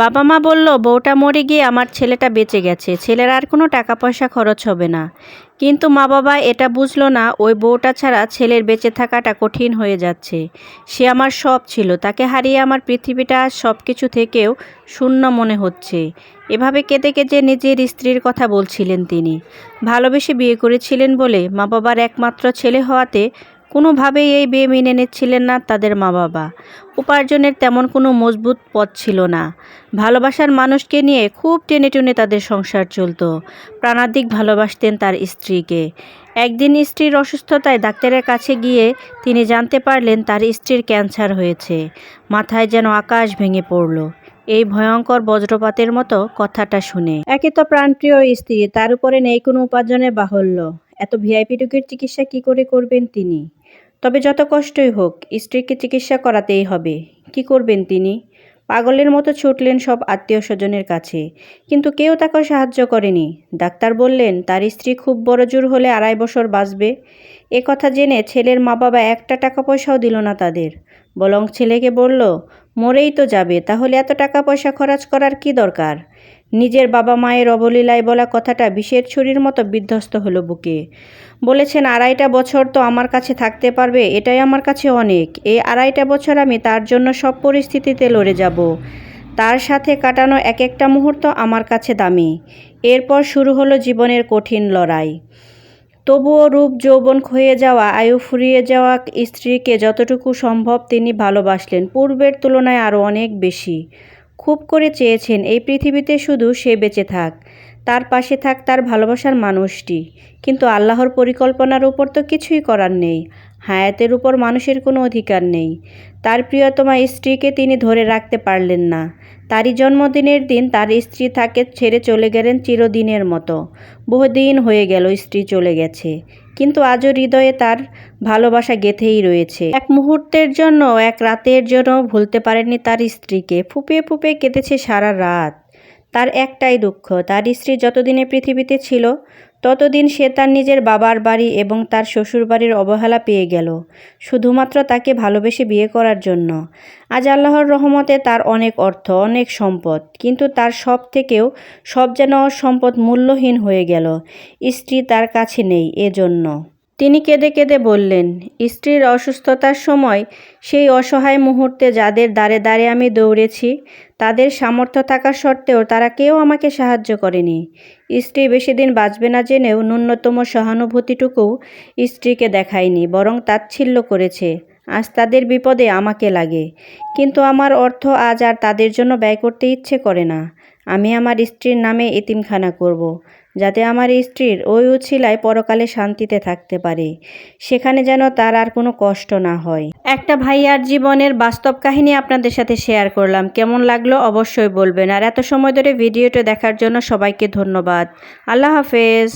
বাবা মা বলল, বউটা মরে গিয়ে আমার ছেলেটা বেঁচে গেছে, ছেলের আর কোনো টাকা পয়সা খরচ হবে না। কিন্তু মা বাবা এটা বুঝলো না, ওই বউটা ছাড়া ছেলের বেঁচে থাকাটা কঠিন হয়ে যাচ্ছে। সে আমার সব ছিল, তাকে হারিয়ে আমার পৃথিবীটা সব কিছু থেকেও শূন্য মনে হচ্ছে। এভাবে কেঁদে কেঁদে নিজের স্ত্রীর কথা বলছিলেন তিনি। ভালোবেসে বিয়ে করেছিলেন বলে মা বাবার একমাত্র ছেলে হওয়াতে কোনোভাবেই এই বিয়ে মেনে নিচ্ছিলেন না তাদের মা বাবা। উপার্জনের তেমন কোনো মজবুত পথ ছিল না। ভালোবাসার মানুষকে নিয়ে খুব টেনে টেনে তাদের সংসার চলতো। প্রাণাধিক ভালোবাসতেন তার স্ত্রীকে। একদিন স্ত্রীর অসুস্থতায় ডাক্তারের কাছে গিয়ে তিনি জানতে পারলেন তার স্ত্রীর ক্যান্সার হয়েছে। মাথায় যেন আকাশ ভেঙে পড়ল। এই ভয়ঙ্কর বজ্রপাতের মতো কথাটা শুনে। একে তো প্রাণপ্রিয় স্ত্রী, তার উপরে নেই কোনো উপার্জনের বাহুল্য। এত ভিআইপি রোগীর চিকিৎসা কি করে করবেন তিনি? তবে যত কষ্টই হোক, স্ত্রীকে চিকিৎসা করাতেই হবে। কি করবেন তিনি? পাগলের মতো ছুটলেন সব আত্মীয় স্বজনের কাছে। কিন্তু কেউ তাকে সাহায্য করেনি। ডাক্তার বললেন, তার স্ত্রী খুব বড় জোর হলে আড়াই বছর বাঁচবে। এ কথা জেনে ছেলের মা বাবা একটা টাকা পয়সাও দিল না তাদের। বলং ছেলেকে বলল, মরেই তো যাবে, তাহলে এত টাকা পয়সা খরচ করার কি দরকার? নিজের বাবা মায়ের অবলীলায় বলা কথাটা বিষের ছুরির মতো বিধ্বস্ত হলো বুকে। বলেছেন, আড়াইটা বছর তো আমার কাছে থাকতে পারবে, এটাই আমার কাছে অনেক। এই আড়াইটা বছর আমি তার জন্য সব পরিস্থিতিতে লড়ে যাব। তার সাথে কাটানো এক একটা মুহূর্ত আমার কাছে দামি। এরপর শুরু হলো জীবনের কঠিন লড়াই। তবুও রূপ যৌবন ক্ষয়ে যাওয়া, আয়ু ফুরিয়ে যাওয়া স্ত্রীকে যতটুকু সম্ভব তিনি ভালোবাসলেন, পূর্বের তুলনায় আরও অনেক বেশি। খুব করে চেয়েছেন এই পৃথিবীতে শুধু সে বেঁচে থাক। তার পাশে থাক তার ভালোবাসার মানুষটি। কিন্তু আল্লাহর পরিকল্পনার উপর তো কিছুই করার নেই। হায়াতের উপর মানুষের কোনো অধিকার নেই। তার প্রিয়তমা স্ত্রীকে তিনি ধরে রাখতে পারলেন না। তারই জন্মদিনের দিন তার স্ত্রী তাকে ছেড়ে চলে গেলেন চিরদিনের মতো। বহুদিন হয়ে গেল স্ত্রী চলে গেছে। কিন্তু আজও হৃদয়ে তার ভালোবাসা গেথেই রয়েছে। এক মুহূর্তের জন্য, এক রাতের জন্য ভুলতে পারেনি তার স্ত্রীকে। ফুপে ফুপে কেঁদেছে সারা রাত। তার একটাই দুঃখ, তার স্ত্রী যতদিনে পৃথিবীতে ছিল, ততদিন সে তার নিজের বাবার বাড়ি এবং তার শ্বশুর বাড়ির অবহেলা পেয়ে গেল, শুধুমাত্র তাকে ভালোবেসে বিয়ে করার জন্য। আজ আল্লাহর রহমতে তার অনেক অর্থ, অনেক সম্পদ, কিন্তু তার সব থেকেও সব যেন সম্পদ মূল্যহীন হয়ে গেল। স্ত্রী তার কাছে নেই, এজন্য। তিনি কেঁদে কেঁদে বললেন, স্ত্রীর অসুস্থতার সময় সেই অসহায় মুহূর্তে যাদের দ্বারে দ্বারে আমি দৌড়েছি, তাদের সামর্থ্য থাকা সত্ত্বেও তারা কেউ আমাকে সাহায্য করেনি। স্ত্রী বেশি দিন বাঁচবে না জেনেও ন্যূনতম সহানুভূতিটুকুও স্ত্রীকে দেখায়নি, বরং তাচ্ছিল্য করেছে, আজ তাদের বিপদে আমাকে লাগে। কিন্তু আমার অর্থ আজ আর তাদের জন্য ব্যয় করতে ইচ্ছে করে না। আমি আমার স্ত্রীর নামে এতিমখানা করব। যাতে আমার স্ত্রীর ওই উছিলায় পরকালে শান্তিতে থাকতে পারে। সেখানে যেন তার আর কোনো কষ্ট না হয়। একটা ভাইয়ার জীবনের বাস্তব কাহিনী আপনাদের সাথে শেয়ার করলাম। কেমন লাগল অবশ্যই বলবেন। আর এত সময় ধরে ভিডিওটা দেখার জন্য সবাইকে ধন্যবাদ। আল্লাহ হাফেজ।